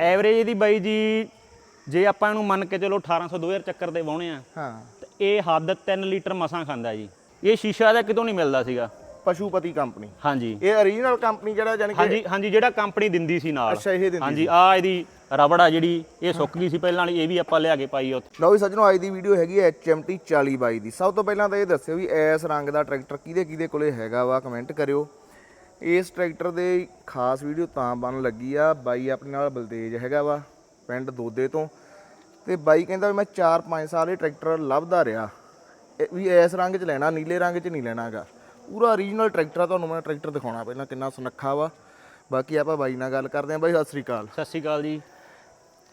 Average ਇਹਦੀ ਬਾਈ ਜੀ ਜੇ ਆਪਾਂ ਇਹਨੂੰ ਮੰਨ ਕੇ ਚਲੋ 1800 2000 ਚੱਕਰ ਤੇ ਵਾਉਣੇ ਆ ਹਾਂ। ਤੇ ਇਹ ਹੱਦ 3 ਲੀਟਰ ਮਸਾਂ ਖਾਂਦਾ ਜੀ। ਇਹ ਸ਼ੀਸ਼ਾ ਦਾ ਕਿਤੋਂ ਨਹੀਂ ਮਿਲਦਾ ਸੀਗਾ। ਪਸ਼ੂਪਤੀ ਕੰਪਨੀ। ਹਾਂਜੀ। ਇਹ ਓਰੀਜਨਲ ਕੰਪਨੀ ਜਿਹੜਾ ਜਾਨੀ ਕਿ ਹਾਂਜੀ ਹਾਂਜੀ ਜਿਹੜਾ ਕੰਪਨੀ ਦਿੰਦੀ ਸੀ ਨਾਲ। ਅੱਛਾ ਇਹ ਦਿੰਦੀ ਹਾਂਜੀ ਆ ਇਹਦੀ ਰਬੜ ਆ ਜਿਹੜੀ ਇਹ ਸੁੱਕ ਗਈ ਸੀ ਪਹਿਲਾਂ ਵਾਲੀ ਇਹ ਵੀ ਆਪਾਂ ਲਿਆ ਕੇ ਪਾਈ ਉੱਥੇ। ਲਓ ਵੀ ਸੱਜਣੋ ਅੱਜ ਦੀ ਵੀਡੀਓ ਹੈਗੀ ਹੈ HMT 4022 ਦੀ। ਸਭ ਤੋਂ ਪਹਿਲਾਂ ਤਾਂ ਇਹ ਦੱਸਿਓ ਵੀ ਇਸ ਰੰਗ ਦਾ ਟਰੈਕਟਰ ਕਿਹਦੇ ਕਿਹਦੇ ਕੋਲੇ ਹੈਗਾ ਵਾ ਕਮੈਂਟ ਕਰਿਓ। ਇਸ ਟਰੈਕਟਰ ਦੇ ਖਾਸ ਵੀਡੀਓ ਤਾਂ ਬਣ ਲੱਗੀ ਆ। ਬਾਈ ਆਪਣੇ ਨਾਲ ਬਲਤੇਜ ਹੈਗਾ ਵਾ ਪਿੰਡ ਦੋਦੇ ਤੋਂ। ਤੇ ਬਾਈ ਕਹਿੰਦਾ ਵੀ ਮੈਂ 4-5 ਸਾਲ ਇਹ ਟਰੈਕਟਰ ਲੱਭਦਾ ਰਿਹਾ। ਵੀ ਇਸ ਰੰਗ 'ਚ ਲੈਣਾ ਨੀਲੇ ਰੰਗ 'ਚ ਨਹੀਂ ਲੈਣਾਗਾ ਪੂਰਾ ਓਰੀਜਨਲ ਟਰੈਕਟਰ ਆ ਤੁਹਾਨੂੰ ਮੈਂ ਟਰੈਕਟਰ ਦਿਖਾਉਣਾ ਪਹਿਲਾਂ ਕਿੰਨਾ ਸੁਨੱਖਾ ਵਾ। ਬਾਕੀ ਆਪਾਂ ਬਾਈ ਨਾਲ ਗੱਲ ਕਰਦੇ ਹਾਂ। ਬਾਈ ਸਤਿ ਸ੍ਰੀ ਅਕਾਲ। ਸਤਿ ਸ਼੍ਰੀ ਅਕਾਲ ਜੀ।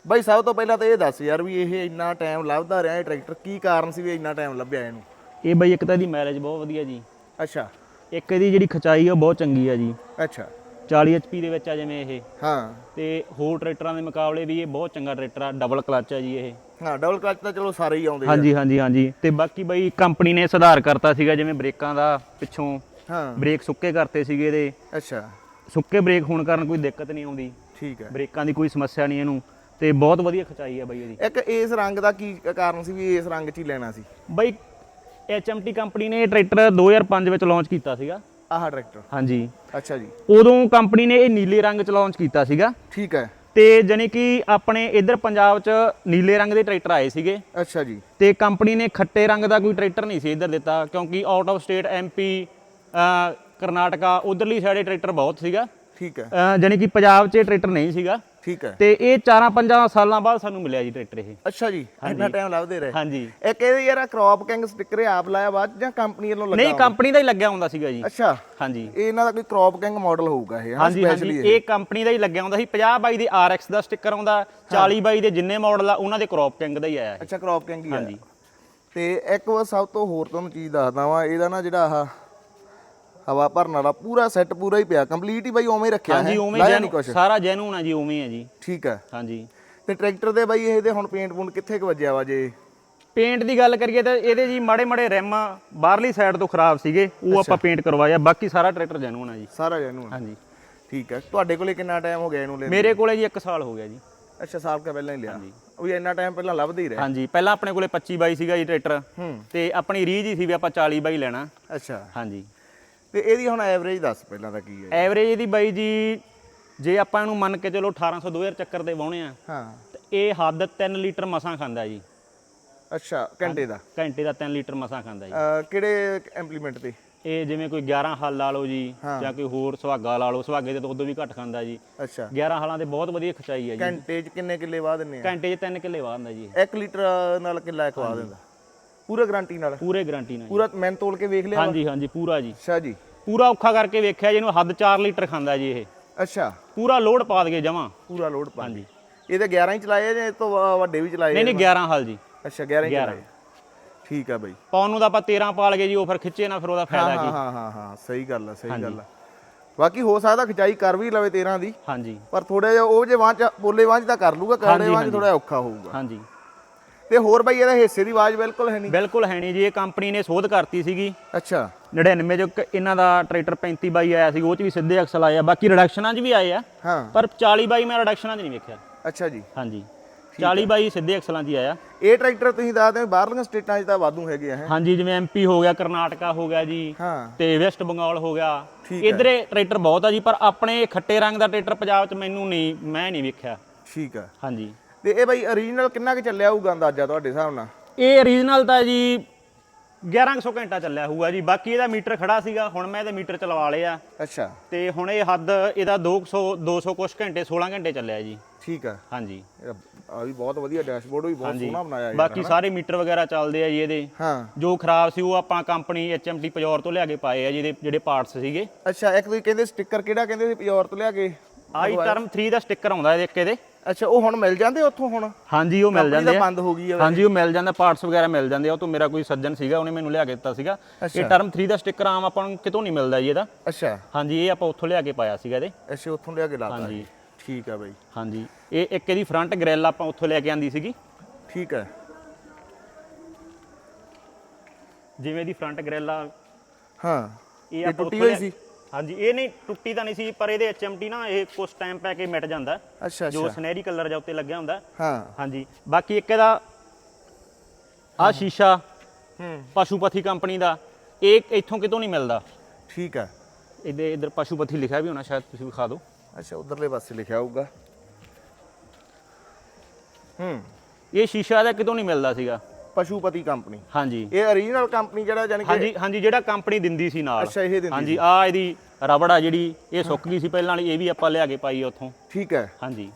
ਬਾਈ ਸਭ ਤੋਂ ਪਹਿਲਾਂ ਤਾਂ ਇਹ ਦੱਸ ਯਾਰ ਵੀ ਇਹ ਇੰਨਾ ਟਾਈਮ ਲੱਭਦਾ ਰਿਹਾ ਇਹ ਟਰੈਕਟਰ। ਕੀ ਕਾਰਨ ਸੀ ਵੀ ਇੰਨਾ ਟਾਈਮ ਲੱਭਿਆ ਇਹਨੂੰ? ਇਹ ਬਾਈ ਇੱਕ ਤਾਂ ਇਹਦੀ ਮੈਰਿਜ ਬਹੁਤ ਵਧੀਆ ਜੀ। ਅੱਛਾ। ਇੱਕ ਇਹਦੀ ਜਿਹੜੀ ਖਚਾਈ ਆ ਉਹ ਬਹੁਤ ਚੰਗੀ ਆ ਜੀ। ਅੱਛਾ। 40 HP ਦੇ ਵਿੱਚ ਆ ਜਿਵੇਂ ਇਹ। ਹਾਂ। ਤੇ ਹੋਰ ਟਰੈਕਟਰਾਂ ਦੇ ਮੁਕਾਬਲੇ ਵੀ ਇਹ ਬਹੁਤ ਚੰਗਾ ਟਰੈਕਟਰ ਆ ਡਬਲ ਕਲਚ ਆ ਜੀ ਇਹ। ਹਾਂ ਡਬਲ ਕਲਚ ਤਾਂ ਚਲੋ ਸਾਰੇ ਹੀ ਆਉਂਦੇ ਆ। ਹਾਂਜੀ ਹਾਂਜੀ ਹਾਂਜੀ। ਤੇ ਬਾਕੀ ਬਾਈ ਕੰਪਨੀ ਨੇ ਸੁਧਾਰ ਕਰਤਾ ਸੀਗਾ ਜਿਵੇਂ ਬ੍ਰੇਕਾਂ ਦਾ ਪਿੱਛੋਂ ਹਾਂ। ਬ੍ਰੇਕ ਸੁੱਕੇ ਕਰਤੇ ਸੀਗੇ ਇਹਦੇ। ਅੱਛਾ। ਸੁੱਕੇ ਬ੍ਰੇਕ ਹੋਣ ਕਾਰਨ ਕੋਈ ਦਿੱਕਤ ਨਹੀਂ ਆਉਂਦੀ। ਠੀਕ ਹੈ। ਬ੍ਰੇਕਾਂ ਦੀ ਕੋਈ ਸਮੱਸਿਆ ਨਹੀਂ ਇਹਨੂੰ। ਤੇ ਬਹੁਤ ਵਧੀਆ ਖਚਾਈ ਆ ਬਾਈ ਇਹਦੀ। ਇੱਕ ਇਸ ਰੰਗ ਦਾ ਕੀ ਕਾਰਨ ਸੀ ਵੀ ਇਸ ਰੰਗ 'ਚ ਹੀ ਲੈਣਾ ਸੀ? ਬਾਈ HMT ਕੰਪਨੀ ਨੇ ਇਹ ਟਰੈਕਟਰ 2005 ਵਿੱਚ ਲਾਂਚ ਕੀਤਾ ਸੀਗਾ। ਆਹ ਟਰੈਕਟਰ ਹਾਂਜੀ। ਅੱਛਾ ਜੀ। ਉਦੋਂ ਕੰਪਨੀ ਨੇ ਇਹ ਨੀਲੇ ਰੰਗ ਚ ਲਾਂਚ ਕੀਤਾ ਸੀਗਾ। ਠੀਕ ਹੈ। ਤੇ ਜਾਣੀ ਕਿ ਆਪਣੇ ਇੱਧਰ ਪੰਜਾਬ ਚ ਨੀਲੇ ਰੰਗ ਦੇ ਟਰੈਕਟਰ ਆਏ ਸੀਗੇ। ਅੱਛਾ ਜੀ। ਤੇ ਕੰਪਨੀ ਨੇ ਖੱਟੇ ਰੰਗ ਦਾ ਕੋਈ ਟਰੈਕਟਰ ਨਹੀਂ ਸੀ ਇੱਧਰ ਦਿੱਤਾ ਕਿਉਂਕਿ out of state MP Karnataka ਉਧਰਲੀ side ਇਹ ਟਰੈਕਟਰ ਬਹੁਤ ਸੀਗਾ। ਠੀਕ ਹੈ। ਜਾਣੀ ਕਿ ਪੰਜਾਬ 'ਚ ਟਰੈਕਟਰ ਨਹੀਂ ਸੀਗਾ। ਠੀਕ ਹੈ। ਤੇ ਇਹ 4-5 ਸਾਲਾਂ ਬਾਅਦ ਸਾਨੂੰ ਮਿਲਿਆ ਜੀ ਟਰੈਕਟਰ ਇਹ। ਅੱਛਾ ਜੀ ਇੰਨਾ ਟਾਈਮ ਲੱਭਦੇ ਰਹੇ। ਹਾਂਜੀ। ਇੱਕ ਇਹ ਯਾਰ ਕ੍ਰੌਪ ਕਿੰਗ ਸਟicker ਆਪ ਲਾਇਆ ਬਾਅਦ ਜਾਂ ਕੰਪਨੀ ਵੱਲੋਂ ਲੱਗਾ ਨਹੀਂ ਕੰਪਨੀ ਦਾ ਹੀ ਲੱਗਿਆ ਹੁੰਦਾ ਸੀਗਾ ਜੀ। ਅੱਛਾ। ਹਾਂਜੀ। ਇਹ ਇਹਨਾਂ ਦਾ ਕੋਈ ਕ੍ਰੌਪ ਕਿੰਗ ਮਾਡਲ ਹੋਊਗਾ ਇਹ ਹਾਂ ਸਪੈਸ਼ਲੀ ਇਹ। ਕੰਪਨੀ ਦਾ ਹੀ ਲੱਗਿਆ ਹੁੰਦਾ ਸੀ। 50 ਬਾਈ ਦੇ RX ਦਾ ਸਟicker ਆਉਂਦਾ 40 ਬਾਈ ਦੇ ਜਿੰਨੇ ਮਾਡਲ ਆ ਉਹਨਾਂ ਦੇ ਕ੍ਰੌਪ ਕਿੰਗ ਦਾ ਹੀ ਆਇਆ। ਅੱਛਾ ਕ੍ਰੌਪ ਕਿੰਗ ਹੀ ਆ ਹਾਂਜੀ। ਤੇ ਇੱਕ ਵਾਰ ਸਭ ਤੋਂ ਹੋਰ ਤੁਹਾਨੂੰ ਚੀਜ਼ ਦੱਸਦਾ ਵਾਂ ਇਹਦਾ ਨਾ ਜਿਹੜਾ ਆਹ ਹਵਾ ਭਰਨ ਵਾਲਾ ਪੂਰਾ ਸੈੱਟ ਪੂਰਾ ਹੀ ਪਿਆ ਕੰਪਲੀਟ ਹੀ ਬਾਈ ਉਵੇਂ ਹੀ ਰੱਖਿਆ ਹਾਂਜੀ ਹੈ। ਉਵੇਂ ਜੈਨੂ ਨਹੀਂ ਕੁਛ। ਸਾਰਾ ਜੈਨੂਨ ਆ ਜੀ ਉਵੇਂ ਆ ਜੀ। ਠੀਕ ਹੈ। ਹਾਂਜੀ। ਤੇ ਟਰੈਕਟਰ ਦੇ ਬਾਈ ਇਹਦੇ ਹੁਣ ਪੇਂਟ ਪੂੰਟ ਕਿੱਥੇ ਕੁ ਵੱਜਿਆ ਵਾ ਜੇ? ਪੇਂਟ ਦੀ ਗੱਲ ਕਰੀਏ ਤਾਂ ਇਹਦੇ ਜੀ ਮਾੜੇ ਮਾੜੇ ਰਿਮ ਬਾਹਰਲੀ ਸਾਈਡ ਤੋਂ ਖਰਾਬ ਸੀਗੇ ਉਹ ਆਪਾਂ ਪੇਂਟ ਕਰਵਾਇਆ ਬਾਕੀ ਸਾਰਾ ਟਰੈਕਟਰ ਜੈਨੂਨ ਆ ਜੀ। ਸਾਰਾ ਜੈਨੂੰ ਹਾਂਜੀ। ਠੀਕ ਹੈ। ਤੁਹਾਡੇ ਕੋਲੇ ਕਿੰਨਾ ਟਾਈਮ ਹੋ ਗਿਆ ਇਹਨੂੰ ਲੈਣ ਮੇਰੇ ਕੋਲੇ ਜੀ 1 ਸਾਲ ਹੋ ਗਿਆ ਜੀ। ਅੱਛਾ ਸਾਲ ਕਾ ਪਹਿਲਾਂ ਹੀ ਲਿਆ। ਉਹ ਵੀ ਇੰਨਾ ਟਾਈਮ ਪਹਿਲਾਂ ਲੱਭਦੇ ਹੀ ਰਹੇ। ਹਾਂਜੀ ਪਹਿਲਾਂ ਆਪਣੇ ਕੋਲੇ 25 ਬਾਈ ਸੀਗਾ ਜੀ ਟਰੈਕਟਰ। ਹੂੰ। ਤੇ ਆਪਣੀ ਰੀਜ ਹੀ ਸੀ ਵੀ ਆਪਾਂ 40 ਬਾਈ ਲੈਣਾ। ਅੱਛਾ। ਹਾਂਜੀ। ਤੇ ਇਹਦੀ ਹੁਣ ਐਵਰੇਜ ਦੱਸ ਪਹਿਲਾਂ ਤਾਂ ਕੀ ਹੈ ਐਵਰੇਜ ਇਹਦੀ ਬਾਈ ਜੀ ਜੇ ਆਪਾਂ ਇਹਨੂੰ ਮੰਨ ਕੇ ਚਲੋ 1800 2000 ਚੱਕਰ ਤੇ ਵਾਉਣੇ ਆ ਹਾਂ। ਤੇ ਇਹ ਹੱਦ 3 ਲੀਟਰ ਮਸਾਂ ਖਾਂਦਾ ਜੀ। ਅੱਛਾ ਘੰਟੇ ਦਾ? ਘੰਟੇ ਦਾ 3 ਲੀਟਰ ਮਸਾਂ ਖਾਂਦਾ ਜੀ। ਕਿਹੜੇ ਇੰਪਲੀਮੈਂਟ ਤੇ? ਇਹ ਜਿਵੇਂ ਕੋਈ 11 ਹਲ ਲਾ ਲਓ ਜੀ ਜਾਂ ਕੋਈ ਹੋਰ ਸੁਹਾਗਾ ਲਾ ਲਓ ਸੁਹਾਗੇ ਤੇ ਤਾਂ ਉਦੋਂ ਵੀ ਘੱਟ ਖਾਂਦਾ ਜੀ। ਅੱਛਾ। 11 ਹਲਾਂ ਦੇ ਬਹੁਤ ਵਧੀਆ ਖਚਾਈ ਹੈ ਜੀ। ਘੰਟੇ 'ਚ ਕਿੰਨੇ ਕਿੱਲੇ ਵਾਹ ਦਿੰਨੇ ਆ? ਘੰਟੇ 'ਚ 3 ਕਿੱਲੇ ਵਾਹ ਦਿੰਦਾ ਜੀ। 1 ਲੀਟਰ ਨਾਲ ਕਿੱਲਾ ਖਵਾ ਦਿੰਦਾ? ਪੂਰਾ ਗਾਰੰਟੀ ਨਾਲ? ਪੂਰੇ ਗਾਰੰਟੀ ਨਾਲ ਜੀ। ਪੂਰਾ ਮੈਂ ਤੋਲ ਕੇ ਵੇਖ ਲਿਆ ਵਾ? ਹਾਂਜੀ ਹਾਂਜੀ ਪੂਰਾ ਜੀ। ਅੱਛਾ ਜੀ। ਪੂਰਾ ਔਖਾ ਕਰਕੇ ਵੇਖਿਆ ਜਿਹਨੂੰ ਹੱਦ 4 ਲੀਟਰ ਖਾਂਦਾ ਜੀ ਇਹ। ਅੱਛਾ। ਪੂਰਾ ਲੋਡ ਪਾ ਦਗੇ ਜਮਾ। ਪੂਰਾ ਲੋਡ ਪਾ ਹਾਂਜੀ। ਇਹ ਤਾਂ 11 ਹੀ ਚਲਾਏ ਆ ਜਾਂ ਤੋਂ ਵ- ਵੱਡੇ ਵੀ ਚਲਾਏ ਆ? ਨਹੀਂ ਨਹੀਂ 11 ਹਲ ਜੀ। ਅੱਛਾ 11 ਹੀ 11 ਚਲਾਏ ਠੀਕ ਆ ਬਾਈ। ਪਾਉਣ ਨੂੰ ਤਾਂ ਆਪਾਂ 13 ਪਾਲ ਗਏ ਜੀ ਉਹ ਫਿਰ ਖਿੱਚੇ ਨਾ ਫਿਰ ਉਹਦਾ ਹਾਂ ਫਾਇਦਾ ਹਾਂ ਕੀ? ਹਾਂ ਹਾਂ ਹਾਂ ਸਹੀ ਗੱਲ ਆ ਸਹੀ ਗੱਲ ਆ। ਬਾਕੀ ਹੋ ਸਕਦਾ ਖਿਚਾਈ ਕਰ ਵੀ ਲਵੇ 13 ਦੀ। ਹਾਂਜੀ। ਪਰ ਥੋੜਾ ਜਿਹਾ ਉਹ ਜੇ ਵਾਂਚ ਬੋਲੇ ਵਾਂਚ ਤਾਂ ਕਰ ਲੂਗਾ ਕਰੜੇ ਵਾਂਚ ਥੋੜਾ ਔਖਾ ਹੋਊਗਾ। ਹਾਂਜੀ। ਤੇ ਹੋਰ ਬਾਈ ਇਹਦਾ ਹਿੱਸੇ ਦੀ ਆਵਾਜ਼ ਬਿਲਕੁਲ ਹੈ ਨਹੀਂ। ਬਿਲਕੁਲ ਹੈ ਨਹੀਂ ਜੀ ਇਹ ਕੰਪਨੀ ਨੇ ਸੋਧ ਕਰਤੀ ਸੀਗੀ। ਅੱਛਾ। 99 ਜੋ ਇਹਨਾਂ ਦਾ ਟਰੈਕਟਰ 35 ਬਾਈ ਆਇਆ ਸੀ ਉਹ ਚ ਵੀ ਸਿੱਧੇ ਐਕਸਲ ਆਏ ਆ ਬਾਕੀ ਰਿਡਕਸ਼ਨਾਂ 'ਚ ਵੀ ਆਏ ਆ। ਹਾਂ। ਪਰ 40 ਬਾਈ ਮੈਂ ਰਿਡਕਸ਼ਨਾਂ 'ਚ ਨਹੀਂ ਵੇਖਿਆ। ਅੱਛਾ ਜੀ। ਹਾਂਜੀ। 40 ਬਾਈ ਸਿੱਧੇ ਐਕਸਲਾਂ 'ਚ ਹੀ ਆਇਆ। ਇਹ ਟਰੈਕਟਰ ਤੁਸੀਂ ਦੱਸਦੇ ਹੋ ਬਾਹਰਲੀਆਂ ਸਟੇਟਾਂ 'ਚ ਤਾਂ ਵਾਧੂ ਹੈਗੇ ਆ ਹਾਂਜੀ ਜਿਵੇਂ ਐਮਪੀ ਹੋ ਗਿਆ ਕਰਨਾਟਕਾ ਹੋ ਗਿਆ ਜੀ ਤੇ ਵੈਸਟ ਬੰਗਾਲ ਹੋ ਗਿਆ। ਇਧਰੇ ਟਰੈਕਟਰ ਬਹੁਤ ਆ ਜੀ ਪਰ ਆਪਣੇ ਖੱਟੇ ਰੰਗ ਦਾ ਟਰੈਕਟਰ ਪੰਜਾਬ 'ਚ ਮੈਨੂੰ ਨਹੀਂ ਮੈਂ ਨਹੀਂ ਵੇਖਿਆ। ਠੀਕ ਆ। ਹਾਂਜੀ। ਤੇ ਇਹ ਬਾਈ ਓਰੀਜਨਲ ਕਿੰਨਾ ਕੁ ਚੱਲਿਆ ਹੋਊਗਾ ਅੰਦਾਜ਼ਾ ਤੁਹਾਡੇ ਹਿਸਾਬ ਨਾਲ? ਇਹ ਓਰੀਜਨਲ ਤਾਂ ਜੀ 1100 ਘੰਟਾ ਚੱਲਿਆ ਹੋਊਗਾ ਜੀ। ਬਾਕੀ ਇਹਦਾ ਮੀਟਰ ਖੜਾ ਸੀਗਾ ਹੁਣ ਮੈਂ ਇਹਦੇ ਮੀਟਰ ਚਲਵਾ ਲਿਆ। ਅੱਛਾ। ਤੇ ਹੁਣ ਇਹ ਹੱਦ ਇਹਦਾ 200 200 ਕੁਛ ਘੰਟੇ 16 ਘੰਟੇ ਚੱਲਿਆ ਜੀ। ਠੀਕ ਆ। ਹਾਂਜੀ। ਆ ਵੀ ਬਹੁਤ ਵਧੀਆ ਡੈਸ਼ਬੋਰਡ ਵੀ ਬਹੁਤ ਸੋਹਣਾ ਬਣਾਇਆ ਹੈ ਬਾਕੀ ਸਾਰੇ ਮੀਟਰ ਵਗੈਰਾ ਚੱਲਦੇ ਆ ਜੀ ਇਹਦੇ। ਹਾਂ। ਜੋ ਖਰਾਬ ਸੀ ਉਹ ਆਪਾਂ ਕੰਪਨੀ HMT ਪਜੌਰ ਤੋਂ ਲਿਆ ਕੇ ਪਾਏ ਆ ਜਿਹਦੇ ਜਿਹੜੇ ਪਾਰਟਸ ਸੀਗੇ। ਅੱਛਾ ਇੱਕ ਤੁਸੀਂ ਕਹਿੰਦੇ ਸਟicker ਕਿਹੜਾ ਕਹਿੰਦੇ ਸੀ ਪਿਓਰ ਤੋਂ ਲਿਆ ਕੇ? ਆਈ ਟਰਮ 3 ਦਾ ਸਟicker ਆਉਂਦਾ ਇਹਦੇ ਇੱਕ ਇਹਦੇ। ਅੱਛਾ ਉਹ ਹੁਣ ਮਿਲ ਜਾਂਦੇ ਉੱਥੋਂ ਹੁਣ? ਹਾਂਜੀ ਉਹ ਮਿਲ ਜਾਂਦੇ ਆ। ਬੰਦ ਹੋ ਗਈ ਆ ਹਾਂਜੀ ਉਹ ਮਿਲ ਜਾਂਦਾ ਪਾਰਟਸ ਵਗੈਰਾ ਮਿਲ ਜਾਂਦੇ ਆ। ਉਹ ਤੋਂ ਮੇਰਾ ਕੋਈ ਸੱਜਣ ਸੀਗਾ ਉਹਨੇ ਮੈਨੂੰ ਲਿਆ ਕੇ ਦਿੱਤਾ ਸੀਗਾ। ਇਹ ਟਰਮ 3 ਦਾ ਸਟicker ਆਮ ਆਪਾਂ ਨੂੰ ਕਿਤੋਂ ਨਹੀਂ ਮਿਲਦਾ ਜੀ ਇਹਦਾ। ਅੱਛਾ। ਹਾਂਜੀ ਇਹ ਆਪਾਂ ਉੱਥੋਂ ਲਿਆ ਕੇ ਪਾਇਆ ਸੀਗਾ ਇਹਦੇ। ਅੱਛਾ ਉੱਥੋਂ ਲਿਆ ਕੇ ਲਾਤਾ। ਹਾਂਜੀ। ਠੀਕ ਆ ਬਾਈ। ਹਾਂਜੀ। ਇਹ ਇੱਕ ਇਹਦੀ ਫਰੰਟ ਗ੍ਰਿਲ ਆਪਾਂ ਉੱਥੋਂ ਲੈ ਕੇ ਆਂਦੀ ਸੀਗੀ। ਠੀਕ ਆ। ਜਿਵੇਂ ਦੀ ਫਰੰਟ ਗ੍ਰਿਲ ਆ। ਹਾਂ। ਇਹ ਟੁੱਟੀ ਉੱਥੋਂ ਹੋਈ ਲਿਆ- ਸੀ? ਹਾਂਜੀ ਇਹ ਨਹੀਂ ਟੁੱਟੀ ਤਾਂ ਨਹੀਂ ਸੀ ਪਰ ਇਹਦੇ HMT ਨਾ ਇਹ ਕੁਝ ਟਾਈਮ ਪੈ ਕੇ ਮਿਟ ਜਾਂਦਾ। ਅੱਛਾ ਜੋ ਅੱਛਾ। ਸੁਨਹਿਰੀ ਕਲਰ ਜਾਂ ਉੱਤੇ ਲੱਗਿਆ ਹੁੰਦਾ। ਹਾਂ। ਹਾਂਜੀ ਬਾਕੀ ਇੱਕ ਇਹਦਾ ਆ ਸ਼ੀਸ਼ਾ ਹੂੰ। ਪਸ਼ੂਪਤੀ ਕੰਪਨੀ ਦਾ ਇਹ ਇੱਥੋਂ ਕਿਤੋਂ ਨਹੀਂ ਮਿਲਦਾ। ਠੀਕ ਹੈ ਇਹਦੇ ਇਧਰ ਪਸ਼ੂਪਤੀ ਲਿਖਿਆ ਵੀ ਹੋਣਾ ਸ਼ਾਇਦ ਤੁਸੀਂ ਵਿਖਾ ਦਿਓ। ਅੱਛਾ ਉਧਰਲੇ ਪਾਸੇ ਲਿਖਿਆ ਹੋਊਗਾ। ਹੂੰ। ਇਹ ਸ਼ੀਸ਼ਾ ਇਹਦਾ ਕਿਤੋਂ ਨਹੀਂ ਮਿਲਦਾ ਸੀਗਾ। ਪਸ਼ੂਪਤੀ ਕੰਪਨੀ। ਹਾਂਜੀ। ਇਹ ਓਰੀਜਨਲ ਕੰਪਨੀ ਜਿਹੜਾ ਜਾਨੀ ਕਿ ਹਾਂਜੀ ਹਾਂਜੀ ਜਿਹੜਾ ਕੰਪਨੀ ਦਿੰਦੀ ਸੀ ਨਾਲ। ਅੱਛਾ ਇਹ ਦਿੰਦੀ ਹਾਂਜੀ ਆ ਇਹਦੀ ਰਬੜ ਆ ਜਿਹੜੀ ਇਹ ਸੁੱਕ ਗਈ ਸੀ ਪਹਿਲਾਂ ਵਾਲੀ ਇਹ ਵੀ ਆਪਾਂ ਲਿਆ ਕੇ ਪਾਈ ਆ ਉੱਥੋਂ। ਠੀਕ ਹੈ। ਹਾਂਜੀ।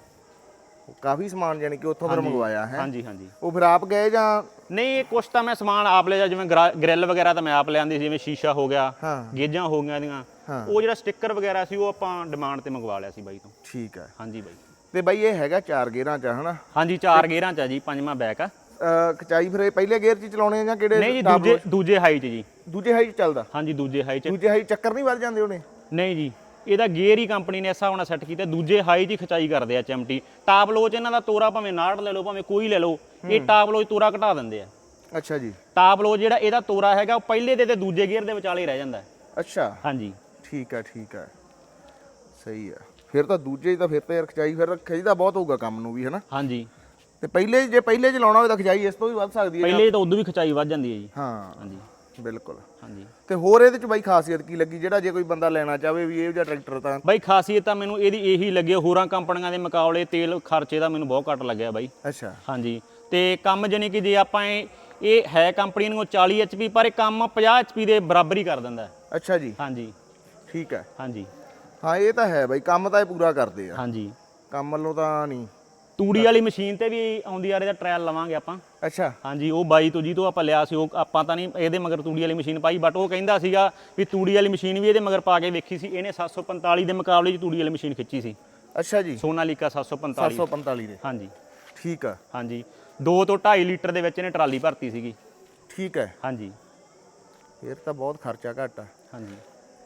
ਕਾਫੀ ਸਮਾਨ ਜਾਨੀ ਕਿ ਉੱਥੋਂ ਫਿਰ ਮੰਗਵਾਇਆ ਹੈ। ਹਾਂਜੀ ਹਾਂਜੀ। ਉਹ ਫਿਰ ਆਪ ਗਏ ਜਾਂ ਨਹੀਂ ਇਹ ਕੁਛ ਤਾਂ ਮੈਂ ਸਮਾਨ ਆਪ ਲਿਆ ਜਿਵੇਂ ਗਰਾ- ਗ੍ਰਿਲ ਵਗੈਰਾ ਤਾਂ ਮੈਂ ਆਪ ਲਿਆਂਦੀ ਸੀ ਜਿਵੇਂ ਸ਼ੀਸ਼ਾ ਹੋ ਗਿਆ ਹਾਂ। ਗੇਜਾਂ ਹੋ ਗਈਆਂ ਇਹਦੀਆਂ। ਹਾਂ। ਉਹ ਜਿਹੜਾ ਸਟicker ਵਗੈਰਾ ਸੀ ਉਹ ਆਪਾਂ ਡਿਮਾਂਡ ਤੇ ਮੰਗਵਾ ਲਿਆ ਸੀ ਬਾਈ ਤੋਂ। ਠੀਕ ਹੈ। ਹਾਂਜੀ ਬਾਈ। ਤੇ ਬਾਈ ਇਹ ਹੈਗਾ ਚਾਰ ਗੇਅਰਾਂ ਚ ਹਨਾ? ਹਾਂਜੀ ਚਾਰ ਗੇਅਰਾਂ ਚ ਆ ਜੀ ਪੰਜਵਾਂ ਬੈਕ ਆ। ਖਚਾਈ ਫਿਰ ਇਹ ਪਹਿਲੇ ਗੇਅਰ ਚ ਹੀ ਚਲਾਉਣੇ ਆ ਜਾਂ ਕਿਹੜੇ ਨਹੀਂ ਜੀ ਦੂਜੇ ਦੂਜੇ ਹਾਈ ਚ ਜੀ। ਦੂਜੇ ਹਾਈ ਚ ਚੱਲਦਾ? ਹਾਂਜੀ ਦੂਜੇ ਹਾਈ ਚ। ਦੂਜੇ ਹਾਈ ਚੱਕਰ ਨਹੀਂ ਵੱਜ ਜਾਂਦੇ ਉਹਨੇ? ਨਹੀਂ ਜੀ ਇਹਦਾ ਗੇਅਰ ਹੀ ਕੰਪਨੀ ਨੇ ਇਸ ਹਿਸਾਬ ਨਾਲ ਸੈੱਟ ਕੀਤਾ ਦੂਜੇ ਹਾਈ ਦੀ ਖਚਾਈ ਕਰਦੇ ਆ ਚਮਟੀ। ਟਾਪ ਲੋਚ ਇਹਨਾਂ ਦਾ ਤੋਰਾ ਭਾਵੇਂ 69 ਲੈ ਲਓ ਭਾਵੇਂ ਕੋਈ ਲੈ ਲਓ ਇਹ ਟਾਪ ਲੋਚ ਤੋਰਾ ਘਟਾ ਦਿੰਦੇ ਆ। ਅੱਛਾ ਜੀ। ਟਾਪ ਲੋਚ ਜਿਹੜਾ ਇਹਦਾ ਤੋਰਾ ਹੈਗਾ ਉਹ ਪਹਿਲੇ ਦੇ ਤੇ ਦੂਜੇ ਗੇਅਰ ਦੇ ਵਿਚਾਲੇ ਹੀ ਰਹਿ ਜਾਂਦਾ। ਹੈ। ਅੱਛਾ। ਹਾਂਜੀ। ਠੀਕ ਹੈ ਠੀਕ ਹੈ। ਸਹੀ ਹੈ। ਫਿਰ ਤਾਂ ਦੂਜੇ 'ਚ ਤਾਂ ਫਿਰ ਤਾਂ ਯਾਰ ਖਚਾਈ ਫਿਰ ਖਿੱਚਦਾ ਬਹੁਤ ਹੋਊਗਾ ਕੰਮ ਨੂੰ ਵੀ ਹਨਾ ਹਾਂਜੀ। ਤੇ ਪਹਿਲੇ ਜੇ ਪਹਿਲੇ ਚਲਾਉਣਾ ਹੋਵੇ ਤਾਂ ਖਚਾਈ ਇਸ ਤੋਂ ਵੀ ਵੱਧ ਸਕਦੀ ਹੈ ਪਹਿਲੇ ਤਾਂ ਉਦੋਂ ਵੀ ਖਚਾਈ ਵੱਧ ਜਾਂਦੀ ਹੈ ਜੀ। ਹਾਂ ਹਾਂਜੀ। ਬਿਲਕੁਲ। ਹਾਂਜੀ। ਤੇ ਹੋਰ ਇਹਦੇ ਚ ਬਾਈ ਖਾਸੀਅਤ ਕੀ ਲੱਗੀ? ਜਿਹੜਾ ਜੇ ਕੋਈ ਬੰਦਾ ਲੈਣਾ ਚਾਹਵੇ ਵੀ ਇਹ ਜਿਹਾ ਟਰੈਕਟਰ ਤਾਂ ਬਾਈ ਖਾਸੀਅਤ ਤਾਂ ਮੈਨੂੰ ਇਹਦੀ ਇਹੀ ਲੱਗੀ ਹੋਰਾਂ ਕੰਪਨੀਆਂ ਦੇ ਮੁਕਾਬਲੇ ਤੇਲ ਖਰਚੇ ਦਾ ਮੈਨੂੰ ਬਹੁਤ ਘੱਟ ਲੱਗਿਆ ਬਾਈ। ਅੱਛਾ। ਹਾਂਜੀ। ਤੇ ਕੰਮ ਜਾਨੀ ਕਿ ਜੇ ਆਪਾਂ ਇਹ ਇਹ ਹੈ ਕੰਪਨੀ ਨੂੰ 40 ਐਚਪੀ ਪਰ ਇਹ ਕੰਮ 50 ਐਚਪੀ ਦੇ ਬਰਾਬਰ ਹੀ ਕਰ ਦਿੰਦਾ। ਹੈ। ਅੱਛਾ ਜੀ। ਹਾਂਜੀ। ਠੀਕ ਹੈ। ਹਾਂਜੀ। ਹਾਂ ਇਹ ਤਾਂ ਹੈ ਬਾਈ ਕੰਮ ਤਾਂ ਇਹ ਪੂਰਾ ਕਰਦੇ ਆ। ਹਾਂਜੀ। ਕੰਮ ਵੱਲੋਂ ਤਾਂ ਨਹੀਂ। ਤੂੜੀ ਵਾਲੀ ਮਸ਼ੀਨ ਤੇ ਵੀ ਆਉਂਦੀ ਆ ਇਹਦਾ ਟ੍ਰਾਇਲ ਲਵਾਂਗੇ ਆਪਾਂ। ਅੱਛਾ। ਹਾਂਜੀ ਉਹ ਬਾਈ ਤੋਂ ਜੀ ਤੋਂ ਆਪਾਂ ਲਿਆ ਸੀ ਉਹ ਆਪਾਂ ਤਾਂ ਨਹੀਂ ਇਹਦੇ ਮਗਰ ਤੂੜੀ ਵਾਲੀ ਮਸ਼ੀਨ ਪਾਈ ਬਟ ਉਹ ਕਹਿੰਦਾ ਸੀਗਾ ਵੀ ਤੂੜੀ ਵਾਲੀ ਮਸ਼ੀਨ ਵੀ ਇਹਦੇ ਮਗਰ ਪਾ ਕੇ ਵੇਖੀ ਸੀ ਇਹਨੇ 745 ਦੇ ਮੁਕਾਬਲੇ 'ਚ ਤੂੜੀ ਵਾਲੀ ਮਸ਼ੀਨ ਖਿੱਚੀ ਸੀ। ਅੱਛਾ ਜੀ। ਸੋਨਾਲੀਕਾ 745 745 ਦੇ। ਹਾਂਜੀ। ਠੀਕ ਆ। ਹਾਂਜੀ। 2 ਤੋਂ 2.5 ਲੀਟਰ ਦੇ ਵਿੱਚ ਇਹਨੇ ਟਰਾਲੀ ਭਰਤੀ ਸੀਗੀ। ਠੀਕ ਹੈ। ਹਾਂਜੀ। ਫਿਰ ਤਾਂ ਬਹੁਤ ਖਰਚਾ ਘੱਟ ਆ। ਹਾਂਜੀ।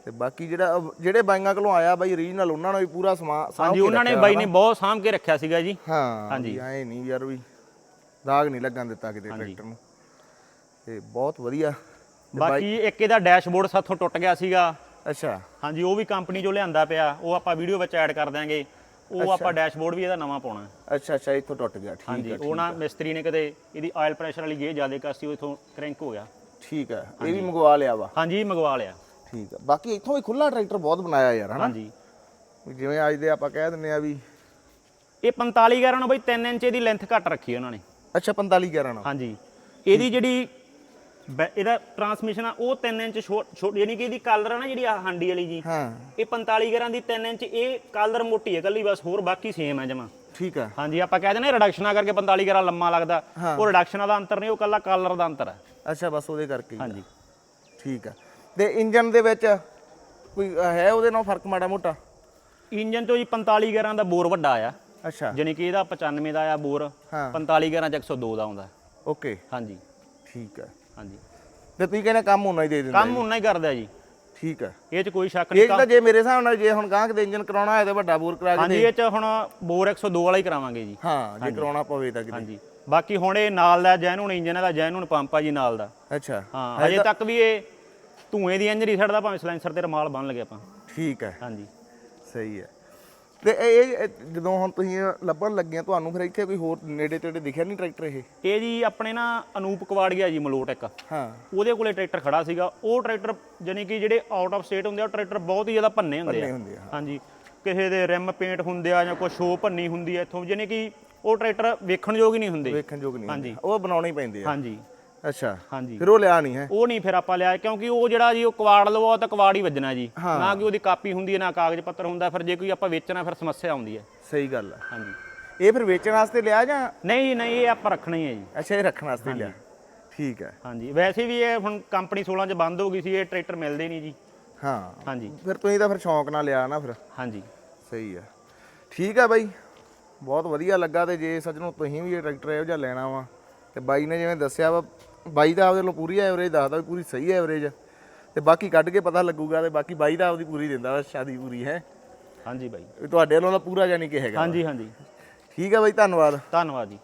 ਤੇ ਬਾਕੀ ਜਿਹੜਾ ਜਿਹੜੇ ਬਾਈਆਂ ਕੋਲੋਂ ਆਇਆ ਬਾਈ ਰੀਜਨਲ ਉਹਨਾਂ ਨੂੰ ਵੀ ਪੂਰਾ ਸਮਾਨ ਸਾਂਭ ਹਾਂਜੀ ਉਹਨਾਂ ਨੇ ਬਾਈ। ਨੇ ਬਹੁਤ ਸਾਂਭ ਕੇ ਰੱਖਿਆ ਸੀਗਾ ਜੀ। ਹਾਂ ਹਾਂਜੀ। ਹਾਂਜੀ ਐ ਨਹੀਂ ਯਾਰ ਵੀ ਦਾਗ ਨਹੀਂ ਲੱਗਣ ਦਿੱਤਾ ਕਿਤੇ ਟਰੈਕਟਰ ਨੂੰ। ਤੇ ਬਹੁਤ ਵਧੀਆ। ਬਾਕੀ ਇੱਕ ਇਹਦਾ ਡੈਸ਼ਬੋਰਡ ਸਾਥੋਂ ਟੁੱਟ ਗਿਆ ਸੀਗਾ। ਅੱਛਾ। ਹਾਂਜੀ ਉਹ ਵੀ ਕੰਪਨੀ ਚੋਂ ਲਿਆਂਦਾ ਪਿਆ। ਉਹ ਆਪਾਂ ਵੀਡੀਓ ਵਿੱਚ ਐਡ ਕਰ ਦਿਆਂਗੇ। ਉਹ ਆਪਾਂ ਡੈਸ਼ਬੋਰਡ ਵੀ ਇਹਦਾ ਨਵਾਂ ਪਾਉਣਾ। ਅੱਛਾ ਅੱਛਾ ਇੱਥੋਂ ਟੁੱਟ ਗਿਆ। ਠੀਕ ਹਾਂਜੀ ਹੈ ਉਹ ਨਾ ਮਿਸਤਰੀ ਨੇ ਕਦੇ ਇਹਦੀ ਆਇਲ ਪ੍ਰੈਸ਼ਰ ਵਾਲੀ ਗੇਜ ਜ਼ਿਆਦਾ ਕਰਤੀ ਉਹ ਇਥੋਂ ਕ੍ਰੈਂਕ ਹੋ ਗਿਆ। ਠੀਕ ਹੈ ਇਹ ਵੀ ਮੰਗਵਾ ਲਿਆ ਵਾ। ਹਾਂਜੀ ਮੰਗਵਾ ਲਿਆ। ਠੀਕ ਹੈ ਬਾਕੀ ਇੱਥੋਂ ਵੀ ਖੁੱਲਾ ਟਰੈਕਟਰ ਬਹੁਤ ਬਣਾਇਆ ਯਾਰ ਹਨਾ? ਹਾਂਜੀ। ਜਿਵੇਂ ਅੱਜ ਦੇ ਆਪਾਂ ਕਹਿ ਦਿੰਨੇ ਆ ਵੀ ਇਹ 45 11 ਨੂੰ ਬਈ 3 ਇੰਚ ਦੀ ਲੈਂਥ ਘੱਟ ਰੱਖੀ ਉਹਨਾਂ ਨੇ। ਅੱਛਾ 45 11 ਨਾਲ। ਹਾਂਜੀ। ਇਹਦੀ ਜਿਹੜੀ ਬੈ- ਇਹਦਾ ਟਰਾਂਸਮਿਸ਼ਨ ਆ ਉਹ 3 ਇੰਚ ਛੋਟ ਯਾਨੀ ਕਿ ਇਹਦੀ ਕਲਰ ਆ ਨਾ ਜਿਹੜੀ ਆ ਹਾਂਡੀ ਵਾਲੀ ਜੀ ਹਾਂ। ਇਹ 45 ਗਰਾਂ ਦੀ 3 ਇੰਚ ਇਹ ਕਲਰ ਮੋਟੀ ਹੈ ਕੱਲੀ ਬਸ ਹੋਰ ਬਾਕੀ ਸੇਮ ਹੈ ਜਮਾ। ਠੀਕ ਹੈ ਹਾਂਜੀ ਆਪਾਂ ਕਹਿ ਦਿੰਦੇ ਰਿਡਕਸ਼ਨਾਂ ਕਰਕੇ 45 ਗਰਾਂ ਲੰਮਾ ਲੱਗਦਾ। ਉਹ ਰਿਡਕਸ਼ਨਾਂ ਦਾ ਅੰਤਰ ਨਹੀਂ ਉਹ ਕੱਲਾ ਕਲਰ ਦਾ ਅੰਤਰ ਹੈ ਅੱਛਾ ਬਸ ਉਹਦੇ ਕਰਕੇ ਹੀ। ਹਾਂਜੀ। ਠੀਕ ਹੈ ਤੇ ਇੰਜਨ ਦੇ ਵਿੱਚ ਕੋਈ ਹੈ ਉਹਦੇ ਨਾਲ ਫ਼ਰਕ ਮਾੜਾ ਮੋਟਾ? ਇੰਜਨ ਤੋਂ ਜੀ 45 ਗਰਾਂ ਦਾ ਬੋਰ ਵੱਡਾ ਆ। ਅੱਛਾ। ਜਾਣੀ ਕਿ ਇਹਦਾ 95 ਦਾ ਆ ਬੋਰ ਹਾਂ। 45 ਗਰਾਂ ਚ 102 ਦਾ ਆਉਂਦਾ। ਓਕੇ। ਹਾਂਜੀ। ਠੀਕ ਹੈ ਹਾਂਜੀ। ਤੇ ਤੁਸੀਂ ਕਹਿੰਦੇ ਕੰਮ ਹੋਣਾ ਹੀ ਦੇ ਦਿੰਦੇ ਕੰਮ ਉਨਾ ਹੀ ਕਰਦਾ ਜੀ। ਠੀਕ ਹੈ ਇਹ ਚ ਕੋਈ ਸ਼ੱਕ ਨਹੀਂ ਤਾਂ ਜੇ ਮੇਰੇ ਹਿਸਾਬ ਨਾਲ ਜੇ ਹੁਣ ਗਾਹਕ ਦੇ ਇੰਜਨ ਕਰਾਉਣਾ ਹੋਇਆ ਤੇ ਵੱਡਾ ਬੋਰ ਕਰਾ ਕੇ ਹਾਂਜੀ ਇਹ ਚ ਹੁਣ ਬੋਰ 102 ਵਾਲਾ ਹੀ ਕਰਾਵਾਂਗੇ ਜੀ। ਹਾਂ ਜੇ ਕਰਾਉਣਾ ਪਵੇ ਤਾਂ ਕਿਤੇ। ਹਾਂਜੀ। ਬਾਕੀ ਹੁਣ ਇਹ ਨਾਲ ਦਾ ਜੈਨੂਨ ਇੰਜਨ ਦਾ ਜੈਨੂਨ ਪੰਪ ਆ ਜੀ ਨਾਲ ਦਾ। ਅੱਛਾ। ਹਾਂ ਹਜੇ ਤੱਕ ਵੀ ਇਹ ਧੂਏ ਦੀ ਇੰਜਰੀ ਛੱਡਦਾ ਭਾਵੇਂ ਸਲੈਂਸਰ ਤੇ ਰਮਾਲ ਬੰਨ ਲਗੇ ਆਪਾਂ। ਠੀਕ ਹੈ। ਹਾਂਜੀ। ਸਹੀ ਹੈ। ਤੇ ਇਹ ਇਹ ਜਦੋਂ ਹੁਣ ਤੁਸੀਂ ਇਹ ਲੱਭਣ ਲੱਗੇ ਆ ਤੁਹਾਨੂੰ ਫਿਰ ਇੱਥੇ ਕੋਈ ਹੋਰ ਨੇੜੇ ਤੇੜੇ ਦਿਖਿਆ ਨਹੀਂ ਟਰੈਕਟਰ ਇਹ? ਇਹ ਜੀ ਆਪਣੇ ਨਾ ਅਨੂਪ ਕਵਾੜੀਆ ਜੀ ਮਲੋਟ ਇੱਕ। ਹਾਂ। ਉਹਦੇ ਕੋਲੇ ਟਰੈਕਟਰ ਖੜਾ ਸੀਗਾ। ਉਹ ਟਰੈਕਟਰ ਜਾਨੀ ਕਿ ਜਿਹੜੇ ਆਊਟ ਆਫ ਸਟੇਟ ਹੁੰਦੇ ਆ ਉਹ ਟਰੈਕਟਰ ਬਹੁਤ ਹੀ ਜ਼ਿਆਦਾ ਭੰਨੇ ਹੁੰਦੇ ਆ। ਹੁੰਦੇ ਆ। ਹਾਂਜੀ। ਕਿਸੇ ਦੇ ਰਿਮ ਪੇਂਟ ਹੁੰਦੇ ਆ ਜਾਂ ਕੋਈ ਸ਼ੋ ਭੰਨੀ ਹੁੰਦੀ ਆ ਇੱਥੋਂ ਜਾਨੀ ਕਿ ਉਹ ਟਰੈਕਟਰ ਵੇਖਣ ਯੋਗ ਹੀ ਨਹੀਂ ਹੁੰਦੇ। ਵੇਖਣ ਯੋਗ ਨਹੀਂ ਹਾਂਜੀ। ਉਹ ਬਣਾਉਣੇ ਹੀ ਪੈਂਦੇ ਆ। ਹਾਂਜੀ। ਅੱਛਾ। ਹਾਂਜੀ। ਫਿਰ ਉਹ ਲਿਆ ਨਹੀਂ ਹੈ। ਉਹ ਨਹੀਂ ਫਿਰ ਆਪਾਂ ਲਿਆ ਕਿਉਂਕਿ ਉਹ ਜਿਹੜਾ ਜੀ ਉਹ ਕਵਾੜ ਲਵੋ ਉਹ ਤਾਂ ਕਵਾੜ ਹੀ ਵੱਜਣਾ ਜੀ। ਨਾ ਕਿ ਉਹਦੀ ਕਾਪੀ ਹੁੰਦੀ ਹੈ ਨਾ ਕਾਗਜ਼ ਪੱਤਰ ਹੁੰਦਾ ਫਿਰ ਜੇ ਕੋਈ ਆਪਾਂ ਵੇਚਣਾ ਫਿਰ ਸਮੱਸਿਆ ਆਉਂਦੀ ਹੈ। ਸਹੀ ਗੱਲ ਹੈ। ਹਾਂਜੀ। ਇਹ ਫਿਰ ਵੇਚਣ ਵਾਸਤੇ ਲਿਆ ਜਾਂ? ਨਹੀਂ ਨਹੀਂ ਇਹ ਆਪਾਂ ਰੱਖਣਾ ਹੀ ਹੈ ਜੀ। ਅੱਛਾ ਇਹ ਰੱਖਣ ਵਾਸਤੇ ਲਿਆ। ਠੀਕ ਹੈ। ਹਾਂਜੀ। ਵੈਸੇ ਵੀ ਇਹ ਹੁਣ ਕੰਪਨੀ 16 ਚ ਬੰਦ ਹੋ ਗਈ ਸੀ ਇਹ ਟਰੈਕਟਰ ਮਿਲਦੇ ਨਹੀਂ ਜੀ। ਹਾਂ। ਹਾਂਜੀ। ਫਿਰ ਤੁਸੀਂ ਤਾਂ ਫਿਰ ਸ਼ੌਂਕ ਨਾਲ ਲਿਆ ਨਾ ਫਿਰ। ਹਾਂਜੀ। ਸਹੀ ਆ ਠੀਕ ਆ ਬਾਈ। ਬਹੁਤ ਵਧੀਆ ਲੱਗਾ ਤੇ ਜੇ ਸੱਜਣੋ ਤੁਸੀਂ ਵੀ ਇਹ ਟਰੈਕਟਰ ਇਹੋ ਜਿਹਾ ਲੈਣਾ ਵਾ ਤੇ ਬਾਈ ਨੇ ਜਿਵੇਂ ਦੱਸਿਆ ਵਾ ਬਾਈ ਦਾ ਆਪਦੇ ਵੱਲੋਂ ਪੂਰੀ ਐਵਰੇਜ ਦੱਸਦਾ ਵੀ ਪੂਰੀ ਸਹੀ ਐਵਰੇਜ ਤੇ ਬਾਕੀ ਕੱਢ ਕੇ ਪਤਾ ਲੱਗੂਗਾ ਤੇ ਬਾਕੀ ਬਾਈ ਦਾ ਆਪਦੀ ਪੂਰੀ ਦਿੰਦਾ ਸ਼ਾਦੀ ਪੂਰੀ ਹੈ? ਹਾਂਜੀ ਬਾਈ। ਤੁਹਾਡੇ ਵੱਲੋਂ ਤਾਂ ਪੂਰਾ ਜਾਨੀ ਕਿ ਹੈਗਾ। ਹਾਂਜੀ ਹਾਂਜੀ। ਠੀਕ ਆ ਬਾਈ ਧੰਨਵਾਦ। ਧੰਨਵਾਦ ਜੀ।